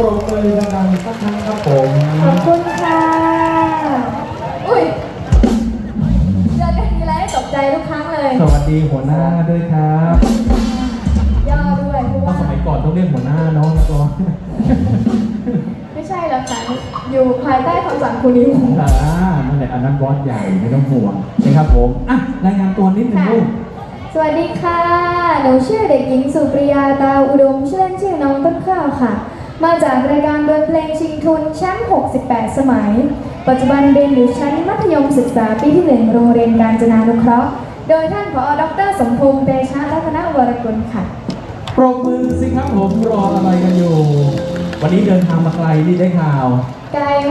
ปรบมือดังๆสักครั้งครับผมขอบคุณค่ะ อุ้ยเจอกันทีไรตกใจทุกครั้งเลย สวัสดีหัวหน้าด้วยครับย่อด้วยเพราะว่าสมัยก่อนต้องเรียกหัวหน้าน้องก่อนไม่ใช่หรอกค่ะ อยู่ภายใต้คำสั่งคุณนิว อ่านั่นแหละอันนั้นบอสใหญ่ไม่ต้องห่วงนะครับผมอะรายงานตัวนิดนึงลูก สวัสดีค่ะ หนูชื่อเด็กหญิงสุปริยาตาอุดมเชื่อชื่อน้องต้นข้าวค่ะ มาจากรายการดนเพลงชิงทุนแชมป์ 68 สมัย ปัจจุบันเรียนอยู่ชั้นมัธยมศึกษาปีที่ 1 โรงเรียนการจนานุเคราะห์ โดยท่านผอดรสมพงษ์เตชะรัตนวรกุลค่ะ ปรบมือสิครับผมรออะไรกันอยู่ วันนี้เดินทางมาไกลนี่ได้ข่าว ไกลมาก